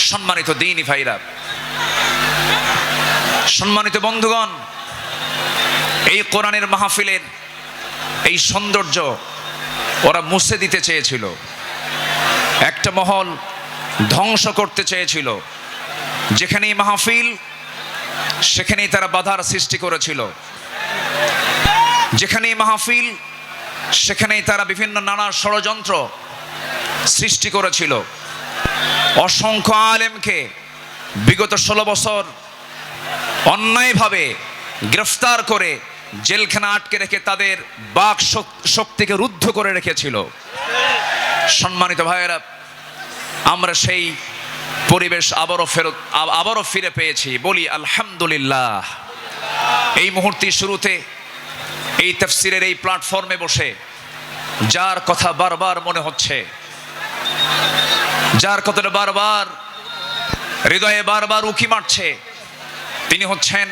সম্মানিত দিনই ভাইরা। সম্মানিত বন্ধুগণ, এই কোরআনের মাহফিলের এই সৌন্দর্য ওরা মুছে দিতে চেয়েছিল। একটা মহল ধ্বংস করতে চেয়েছিল। যেখানেই মাহফিল, সেখানেই তারা বাধার সৃষ্টি করেছিল। যেখানেই মাহফিল, সেখানেই তারা বিভিন্ন নানা ষড়যন্ত্র সৃষ্টি করেছিল। অসংখ্য আলেমকে বিগত ষোলো বছর অন্যায়ভাবে গ্রেফতার করে জেলখানা আটকে রেখে তাদের বাক শক্তিকে রুদ্ধ করে রেখেছিল। সম্মানিত ভাইয়েরা, আমরা সেই পরিবেশ আবারও ফেরত আবারও ফিরে পেয়েছি। বলি আলহামদুলিল্লাহ। এই মুহূর্তে শুরুতে এই তফসিরের এই প্ল্যাটফর্মে বসে যার কথা বারবার মনে হচ্ছে যার কথাটা বারবার, হৃদয়ে বারবার উকি মারছে, তিনি হচ্ছেন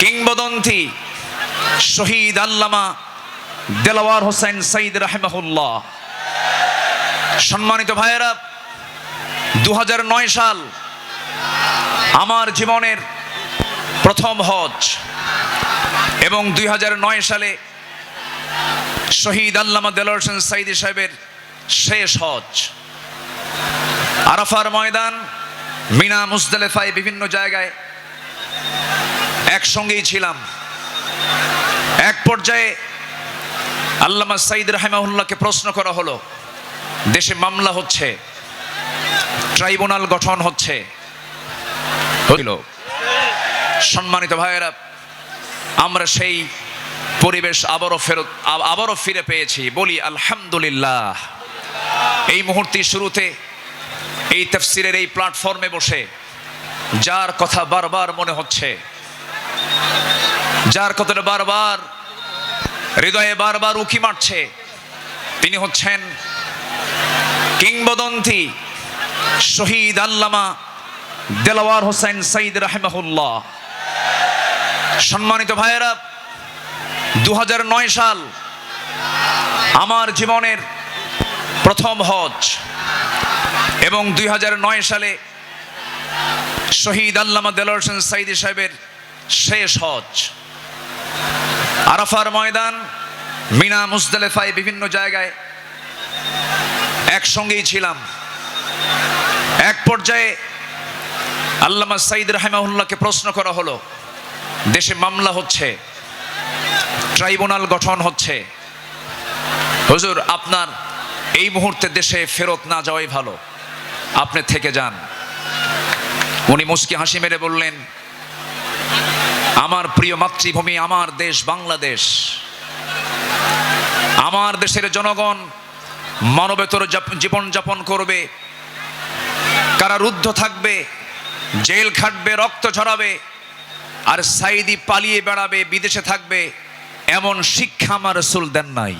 কিংবদন্তি শহীদ আল্লামা দেলাওয়ার হোসেন সাইদ রাহেমাহুল্লাহ। সম্মানিত ভাইয়েরা দু হাজার নয় সাল আমার জীবনের প্রথম হজ এবং দুই হাজার নয় সালে শহীদ আল্লামা দেলাওয়ার হোসেন সাইদি সাহেবের শেষ হজ। আরাফার ময়দান, মিনা, মুজদালেফায় বিভিন্ন জায়গায় একসঙ্গেই ছিলাম। এক পর্যায়ে আল্লামা সাইদ রাহেমাহুল্লাহকে প্রশ্ন করা হলো, দেশে মামলা হচ্ছে, ট্রাইব্যুনাল গঠন হচ্ছে। সম্মানিত ভাইয়েরা, আমরা সেই পরিবেশ আবারও ফেরত, আবারও ফিরে পেয়েছি। বলি আলহামদুলিল্লাহ। এই মুহূর্তে শুরুতে এই তফসিরের এই প্ল্যাটফর্মে বসে, যার কথা বারবার মনে হচ্ছে, যার কথাটা বারবার হৃদয়ে বারবার উকি মারছে, তিনি হচ্ছেন কিংবদন্তি শহীদ আল্লামা দেলাওয়ার হোসেন সঈদ রাহেমাহুল্লাহ। সম্মানিত ভাইয়েরা দু হাজার নয় সাল আমার জীবনের প্রথম হজ। এবং দুই হাজার নয় সালে শহীদ আল্লামা দেলোয়ার হোসেন সাইদি সাহেবের শেষ হজ। আরাফার ময়দান, মিনা মুজদালেফায় বিভিন্ন জায়গায় একসঙ্গেই ছিলাম। এক পর্যায়ে আল্লামা সাইদ রাহেমাহুল্লাহকে প্রশ্ন করা হলো, দেশে মামলা হচ্ছে, ট্রাইব্যুনাল গঠন হচ্ছে। হুজুর, আপনার এই মুহূর্তে দেশে ফেরত না যাওয়াই ভালো। আপনি থেকে যান। উনি মুস্কি হাসি মেরে বললেন, আমার প্রিয় মাতৃভূমি, আমার দেশ বাংলাদেশ। আমার দেশের জনগণ মানবেতর জীবন যাপন করবে। কারারুদ্ধ থাকবে, জেল খাটবে, রক্ত ঝরাবে, আর সাইদি পালিয়ে বেড়াবে, বিদেশে থাকবে, এমন শিক্ষা আমার রসুল দেন নাই।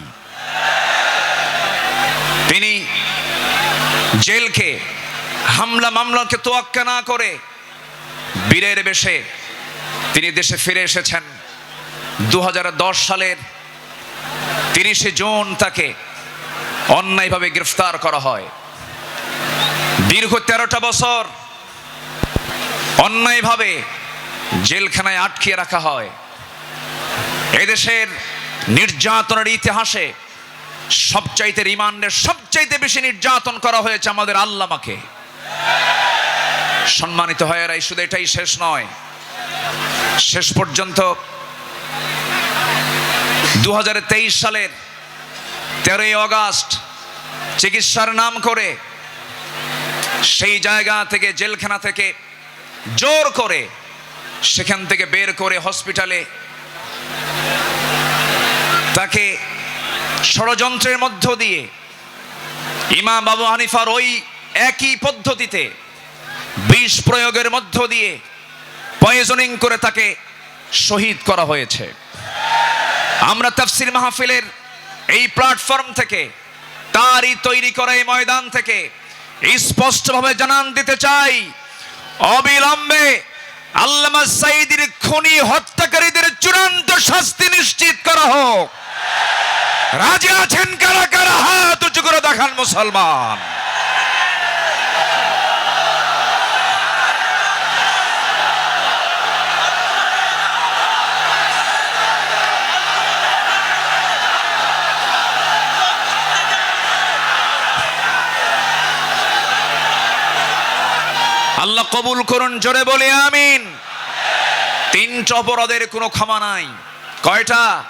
তিনি জেলকে হামলা মামলাকে তোয়াক্কা না করে বীরের বেশে তিনি দেশে ফিরে এসেছেন। দুহাজার দশ সালের তিরিশে জুন তাকে অন্যায়ভাবে গ্রেফতার করা হয়। দীর্ঘ তেরোটা বছর অন্যায়ভাবে জেলখানায় আটকিয়ে রাখা হয়। এদেশের নির্যাতনের ইতিহাসে সবচাইতে রিমান্ডের সবচাইতে বেশি নির্যাতন করা হয়েছে আমাদের আল্লামাকে। সম্মানিত হয় এরাই শুধু এটাই শেষ নয়। শেষ পর্যন্ত দু হাজার তেইশ সালের তেরোই অগাস্ট চিকিৎসার নাম করে সেই জায়গা থেকে, জেলখানা থেকে জোর করে সেখান থেকে বের করে হসপিটালে তাকে ষড়যন্ত্রের মধ্য দিয়ে ইমাম বাবু হানিফার ওই একই পদ্ধতিতে বিষ প্রয়োগের মধ্য দিয়ে পয়জনিং করে তাকে শহীদ করা হয়েছে। আমরা তাফসির মাহফিলের এই প্ল্যাটফর্ম থেকে, তারই তৈরি করা এই ময়দান থেকে স্পষ্টভাবে জানান দিতে চাই, অবিলম্বে আল্লামা সাইদির খুনি হত্যাকারীদের চূড়ান্ত শাস্তি নিশ্চিত করা হোক। রাজি আছেন কারা কারা? হাত উঁচু করে দেখান মুসলমান। কবুল করুন, জোরে বলে আমিন। তিনটা অপরাধের কোনো ক্ষমা নাই। কয়টা?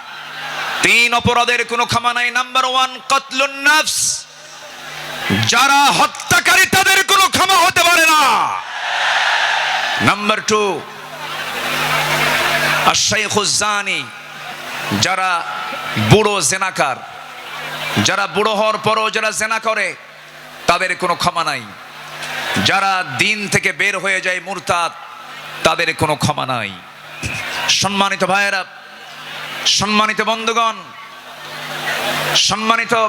তিন অপরাধের কোনো ক্ষমা নাই। নাম্বার ওয়ান কতলুন নফস। যারা হত্যাকারী, তাদের কোনো ক্ষমা হতে পারে না। নাম্বার টু আশাইখুজানি যারা বুড়ো জেনাকার, যারা বুড়ো হওয়ার পরও যারা জেনা করে, তাদের কোনো ক্ষমা নাই। যারা দিন থেকে বের হয়ে যায় মুরতাদ, তাদের কোনো ক্ষমা নাই। সম্মানিত ভাইয়েরা, সম্মানিত বন্ধুগণ, সম্মানিত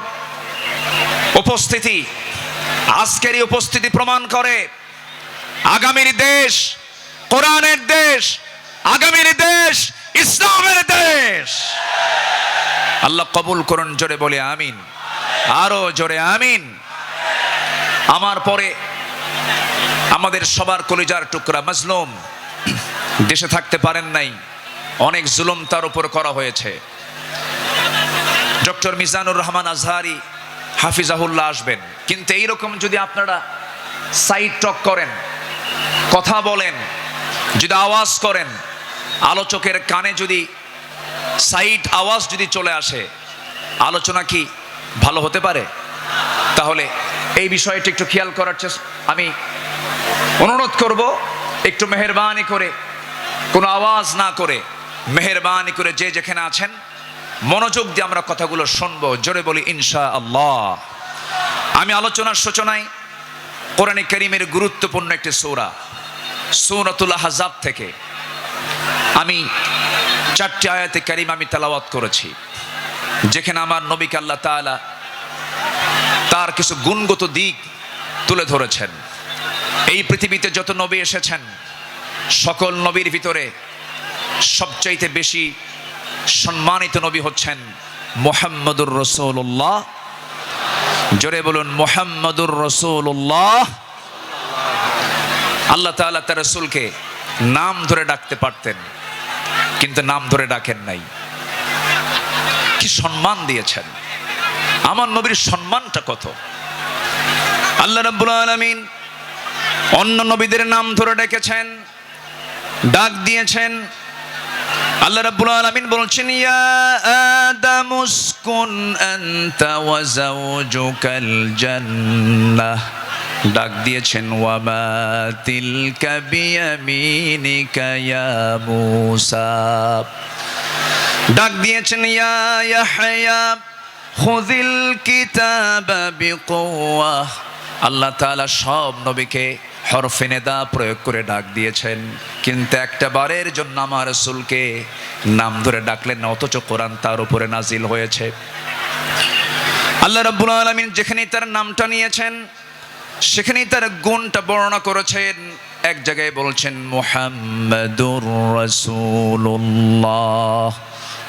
উপস্থিতি, আজকের এই উপস্থিতি প্রমাণ করে আগামীর দেশ, কোরআনের দেশ, আগামীর দেশ, ইসলামের দেশ। আল্লাহ কবুল করুন, জোরে বলে আমিন। আরও জোরে আমিন। আমার পরে আমাদের সবার কলিজার টুকরা মজলুম। দেশে থাকতে পারেন নাই। অনেক জুলুম তার উপর করা হয়েছে। ডক্টর মিজানুর রহমান আজহারি হাফিজাহুল্লাহ আসবেন। কিন্তু এইরকম যদি আপনারা সাইড টক করেন, কথা বলেন, যদি আওয়াজ করেন, আলোচকের কানে যদি সাইড আওয়াজ যদি চলে আসে, আলোচনা কি ভালো হতে পারে? তাহলে এই বিষয়টি একটু খেয়াল করার চেষ্টা আমি অনুরোধ করব, একটু মেহরবানি করে, কোনো আওয়াজ না করে, মেহরবানি করে যে যেখানে আছেন, মনোযোগ দিয়ে আমরা কথাগুলো শুনব, জোরে বলি ইনশা আল্লাহ আমি আলোচনার সূচনায় কোরআনে করিমের গুরুত্বপূর্ণ একটি সৌরা, সৌরাতুল হাজাব থেকে আমি চারটি আয়াতে কারিম আমি তেলাওয়াত করেছি, যেখানে আমার নবীকে আল্লাহ তাআলা তার কিছু গুণগত দিক তুলে ধরেছেন। এই পৃথিবীতে যত নবী এসেছেন, সকল নবীর ভিতরে সবচাইতে বেশি সম্মানিত নবী হচ্ছেন মোহাম্মদুর রসুল্লাহ জোরে বলুন, মোহাম্মদুর রসুল্লাহ আল্লাহ তাআলা তার রসুলকে নাম ধরে ডাকতে পারতেন, কিন্তু নাম ধরে ডাকেন নাই। কি সম্মান দিয়েছেন। আমার নবীর সম্মানটা কত? আল্লাহ রাব্বুল আলামিন অন্য নবীদের নাম ধরে ডেকেছেন, ডাক দিয়েছেন। আল্লাহ রাব্বুল আলামিন বলছেন, ইয়া আদামুসকুন আনতা ওয়া যাওজুকাল জান্নাহ। ডাক দিয়েছেন, ওয়ামা তিলকা বিয়ামিনিকা ইয়া মূসা। ডাক দিয়েছেন, ইয়া ইয়াহয়া বিকুওয়াহ আল্লাহ তাআলা সব নবীকে হরফে নেদা প্রয়োগ করে ডাক দিয়েছেন। কিন্তু একটা বারের জন্য আমার রসুলকে নাম ধরে ডাকলেন না, অথচ কোরআন তার উপরে নাজিল হয়েছে। আল্লাহ রাব্বুল আলামিন যেখানেই তার নামটা নিয়েছেন, সেখানেই তার গুণটা বর্ণনা করেছেন। এক জায়গায় বলছেন, মোহাম্মদুর রাসূলুল্লাহ।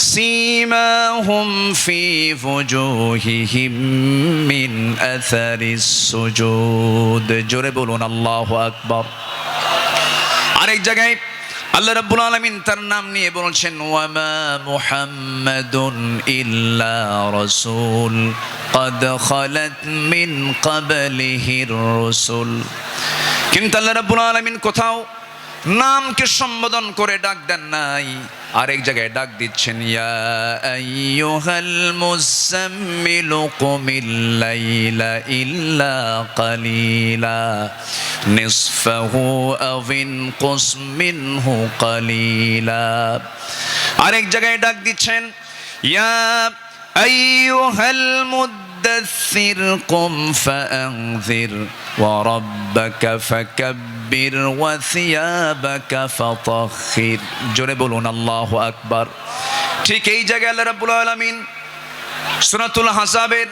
سيماهم في وجوههم من أثر السجود জোরে বলুন আল্লাহ আকবর আরেক জায়গায় আল্লাহ রাব্বুল আলামিন তার নাম নিয়ে বলছেন ওয়ামা মুহাম্মাদুন ইল্লা রাসূল قد خلت من قبله الرسل কিন্তু আল্লাহ রাব্বুল আলামিন কোথাও নামকে সম্বোধন করে ডাক দেন নাই। আরেক জায়গায় ডাক দিচ্ছেন আরেক জায়গায় ডাক দিচ্ছেন, ইয়া আইয়ুহাল ওয়া রাব্বাকা ফাকাব্বির ওয়া সিয়াবাকা ফাতাহহির জোরে বলুন, আল্লাহু আকবার। ঠিক এই জায়গায় আল্লাহ রাব্বুল আলামিন সূরাতুল হাসাবের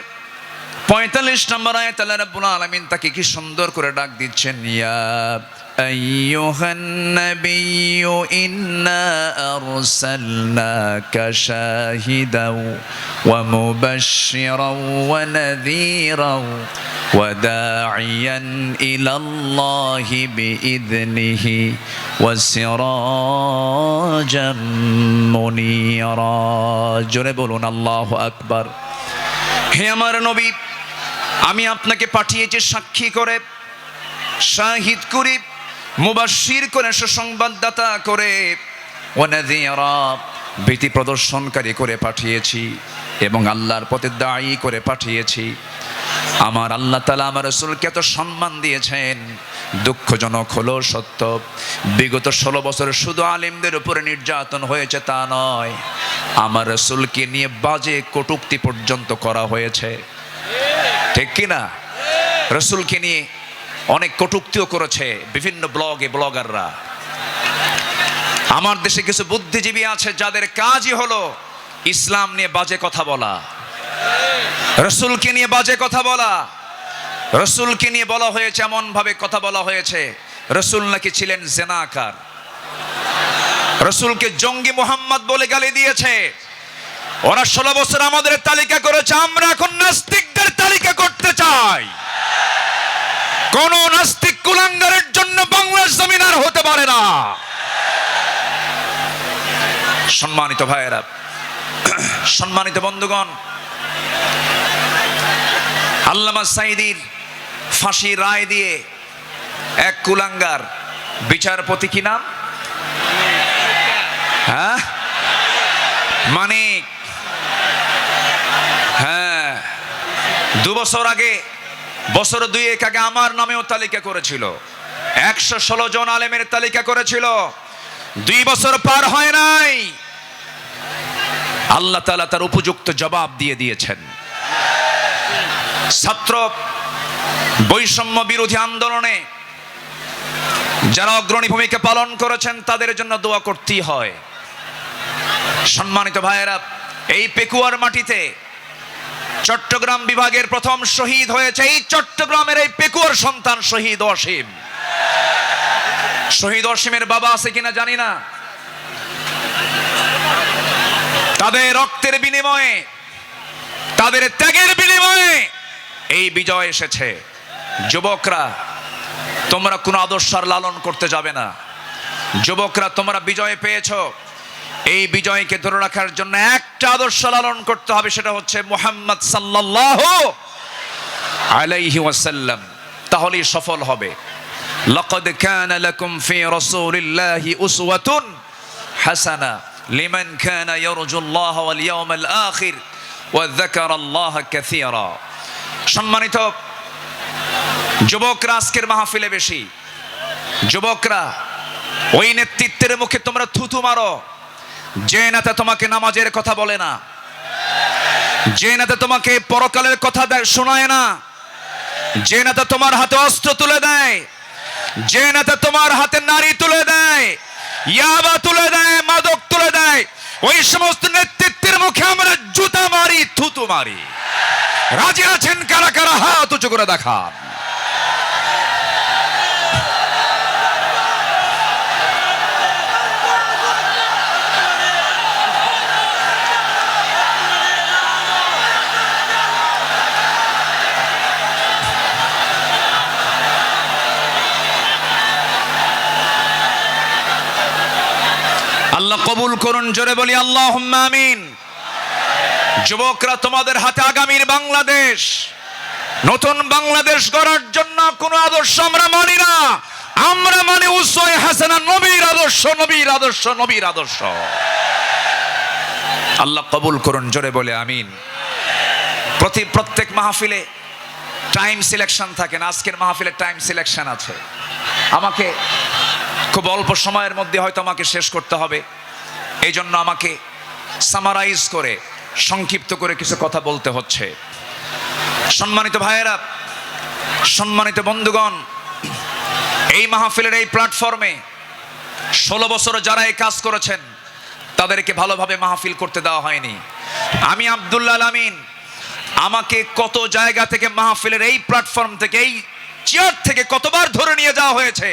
পঁয়তাল্লিশ নম্বর আয়াত আল্লাহ রাব্বুল আলামিন তাকে কি সুন্দর করে ডাক দিচ্ছেন, ইয়া أيها النبي إنا أرسلناك شاهدا ومبشرا ونذيرا وداعيا إلى الله بإذنه وسراجا منيرا جربون الله أكبر হে আমার নবী আমি আপনাকে পাঠিয়েছি সাক্ষী করে শাহিদ করে মুবাশির করে সুসংবাদদাতা করে, ওয়ানাযীরা ভীতি প্রদর্শনকারী করে পাঠিয়েছি এবং আল্লাহর পথে দায়ী করে পাঠিয়েছি। আমার আল্লাহ তালা আমার রসুলকে এত সম্মান দিয়েছেন। দুঃখজনক হলো সত্য, বিগত ষোলো বছরে শুধু আলিমদের উপরে নির্যাতন হয়েছে তা নয়, আমার রসুলকে নিয়ে বাজে কটুক্তি পর্যন্ত করা হয়েছে। ঠিক কিনা? রসুলকে নিয়ে অনেক কটুক্তিও করেছে বিভিন্ন ব্লগে ব্লগাররা। আমার দেশে কিছু বুদ্ধিজীবী আছে যাদের কাজই হলো ইসলাম নিয়ে বাজে কথা বলা। রসুলকে নিয়ে বাজে কথা বলা। রসুলকে নিয়ে বলা হয়েছে এমন ভাবে কথা বলা হয়েছে, রসুল নাকি ছিলেন জেনাকার। রসুলকে জঙ্গি মোহাম্মদ বলে গালি দিয়েছে। ওরা ষোলো বছর আমাদের তালিকা করেছে, আমরা এখন নাস্তিকদের তালিকা করতে চাই। কোন নাস্তিক কুলাঙ্গারের জন্য বাংলার জমিন আর হতে পারে না। সম্মানিত ভাইয়েরা, সম্মানিত বন্ধুগণ, আল্লামা সাইদির ফাঁসি রায় দিয়ে এক কুলাঙ্গার বিচারপতি কি নাম? হ্যাঁ? মানিক। হ্যাঁ। দু বছর আগে বছর দুই এক আগে আমার নামেও তালিকা করেছিল। একশো ষোলো জন আলেমের তালিকা করেছিল। দুই বছর পার হয় নাই। আল্লাহ তালা তার উপযুক্ত জবাব দিয়ে দিয়েছেন। ছাত্র বৈষম্য বিরোধী আন্দোলনে যারা অগ্রণী ভূমিকা পালন করেছেন, তাদের জন্য দোয়া করতেই হয়। সম্মানিত ভাইয়েরা, এই পেকুয়ার মাটিতে চট্টগ্রাম বিভাগের প্রথম শহীদ হয়েছে এই চট্টগ্রামের এই পেকুয়ার সন্তান শহীদ অসীম। শহীদ অসীমের বাবা আছে কিনা জানি না। তাদের রক্তের বিনিময়ে, তাদের ত্যাগের বিনিময়ে এই বিজয় এসেছে। যুবকরা, তোমরা কোনো আদর্শ লালন করতে যাবে না। যুবকরা, তোমরা বিজয় পেয়েছ। এই বিজয়কে ধরে রাখার জন্য একটা আদর্শ লালন করতে হবে সেটা হচ্ছে মোহাম্মদ সাল্লাল্লাহু আলাইহি ওয়াসাল্লাম তাহলেই সফল হবে لقد كان لكم في رسول الله أسوة حسنة لمن كان يرجو الله واليوم الآخر وذكر الله كثيرا সম্মানিত যুবকরা আজকের মাহফিলে বেশি যুবকরা ওই নেতৃত্বের মুখে তোমরা থুতু মারো যে নেতা তোমাকে নামাজের কথা বলে না, যে নেতা তোমাকে পরকালের কথা শোনায় না, যে নেতা তোমার হাতে অস্ত্র তুলে দেয়, যে নেতা তোমার হাতে নারী তুলে দেয়, ইয়াবা তুলে দেয়, মাদক তুলে দেয়, ওই সমস্ত নেতৃত্বের মুখে আমরা জুতা মারি, থুতু মারি। রাজি আছেন কারা কারা? হাত উঁচু করে দেখান। করুন, জোরে বলি আল্লাহ আমিন। যুবকরা, তোমাদের হাতে আগামীর বাংলাদেশ। নতুন বাংলাদেশ গড়ার জন্য কোন আদর্শ আমরা মানি না। আমরা মানে উসয় হাসানা, নবীর আদর্শ নবীর আদর্শ নবীর আদর্শ। আল্লাহ কবুল করুন, জোরে বলে, আমিন। প্রতি প্রত্যেক মাহফিলে টাইম সিলেকশন থাকে না, আজকের মাহফিলে টাইম সিলেকশন আছে। আমাকে খুব অল্প সময়ের মধ্যে হয়তো আমাকে শেষ করতে হবে। এই জন্য আমাকে সামারাইজ করে, সংক্ষিপ্ত করে কিছু কথা বলতে হচ্ছে। সম্মানিত ভাইয়েরা, সম্মানিত বন্ধুগণ, এই মাহফিলের এই প্ল্যাটফর্মে ষোলো বছর যারা এই কাজ করেছেন, তাদেরকে ভালোভাবে মাহফিল করতে দেওয়া হয়নি। আমি আবদুল্লাহ আমিন, আমাকে কত জায়গা থেকে মাহফিলের এই প্ল্যাটফর্ম থেকে, এই চেয়ার থেকে কতবার ধরে নিয়ে যাওয়া হয়েছে,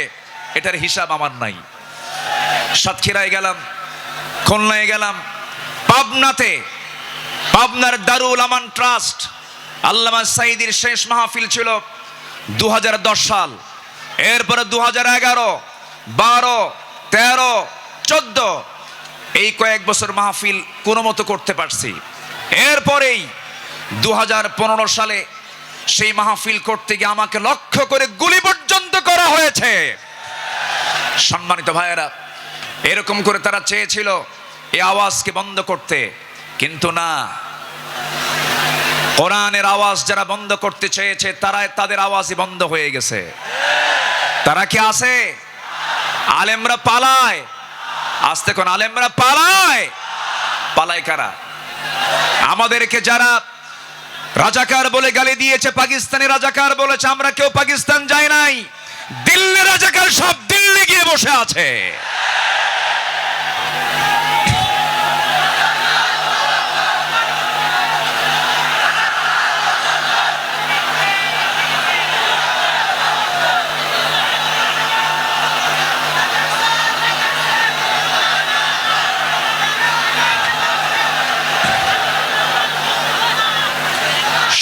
এটার হিসাব আমার নাই। সাতক্ষীরায় গেলাম খুলনায় গেলাম পাবনাতে, পাবনার দারুল আমান ট্রাস্ট, আল্লামা সাইদির শেষ মাহফিল ছিল দু হাজার দশ সাল। এরপরে দু হাজার এগারো, বারো, তেরো, চোদ্দ, এই কয়েক বছর মাহফিল কোনো মতো করতে পারছি। এরপরেই দু হাজার পনেরো সালে সেই মাহফিল করতে গিয়ে আমাকে লক্ষ্য করে গুলি পর্যন্ত করা হয়েছে। সম্মানিত ভাইয়েরা, এরকম করে তারা চেয়েছিল এই আওয়াজকে বন্ধ করতে। কিন্তু না। কোরআনের আওয়াজ যারা বন্ধ করতে চেয়েছে তারা তাদের আওয়াজই বন্ধ হয়ে গেছে। তারা কি আছে? আলেমরা পালায়। আসতে কোন আলেমরা পালায়? পালায় কারা? আমাদেরকে যারা রাজাকার বলে গালি দিয়েছে, পাকিস্তানি রাজাকার বলেছে, আমরা কেউ পাকিস্তান যাই নাই। দিল্লি রাজাকার সব দিল্লি গিয়ে বসে আছে।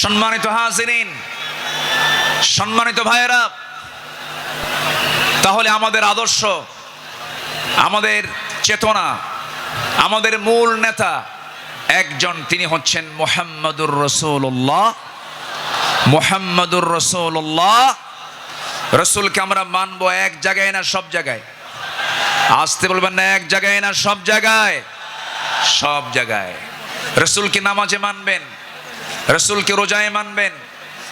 সম্মানিত হাজিরিন, সম্মানিত ভাইয়েরা, তাহলে আমাদের আদর্শ, আমাদের চেতনা, আমাদের মূল নেতা একজন, তিনি হচ্ছেন মোহাম্মদুর রসুল্লাহ মোহাম্মদুর রসুল্লাহ রসুলকে আমরা মানব এক জায়গায় না সব জায়গায়? আসতে বলবেন না, এক জায়গায় না সব জায়গায়? সব জায়গায়। রসুলকে নামাজে মানবেন? রসুলকে রোজায় মানবেন,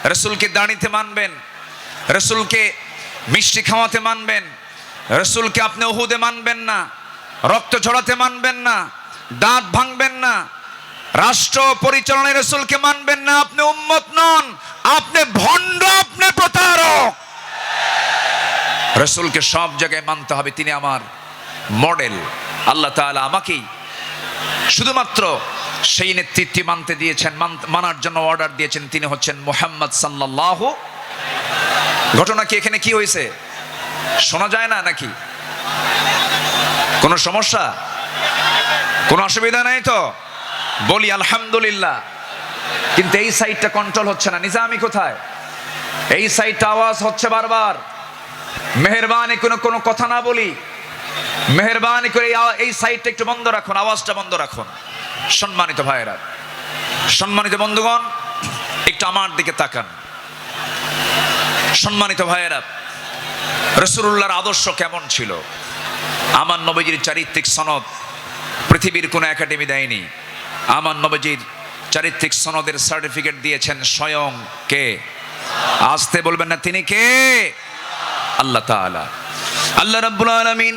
রসুলকে দাঁড়িতে মানবেন, রসুলকে মিষ্টি খাওয়াতে মানবেন, রসুলকে আপনি ওহুদে মানবেন না, রক্ত ঝরাতে মানবেন না, দাঁত ভাঙবেন না, রাষ্ট্র পরিচালনায় রসুলকে মানবেন না, আপনি উম্মত নন, আপনি ভণ্ড, আপনি প্রতারক। রসুলকে সব জায়গায় মানতে হবে, তিনি আমার মডেল। আল্লাহ তাআলা আমাকেই শুধুমাত্র সেই নেতৃত্বে মানতে দিয়েছেন, মান- মানার জন্য অর্ডার দিয়েছেন, তিনি হচ্ছেন মোহাম্মদ সাল্লাহ ঘটনা কি এখানে কি হয়েছে? শোনা যায় না নাকি? কোনো সমস্যা? কোনো অসুবিধা নাই তো? বলি আলহামদুলিল্লাহ। কিন্তু এই সাইডটা কন্ট্রোল হচ্ছে না। নিজামি কোথায়? এই সাইডটা আওয়াজ হচ্ছে বারবার। মেহরবানি কোনো কোনো কথা না বলি। মেহরবানি করে এই সাইডটা একটু বন্ধ রাখুন, আওয়াজটা বন্ধ রাখুন। সম্মানিত ভাইয়েরা, সম্মানিত বন্ধুগণ, একটু আমার দিকে তাকান। সম্মানিত ভাইয়েরা রসুল্লাহর আদর্শ কেমন ছিল? আমার নবীজির চারিত্রিক সনদ পৃথিবীর কোনো একাডেমি দেয়নি। আমার নবীজির চারিত্রিক সনদের সার্টিফিকেট দিয়েছেন স্বয়ং কে? আসতে বলবেন না, তিনি কে? আল্লাহ আল্লাহ রাব্বুল আলামিন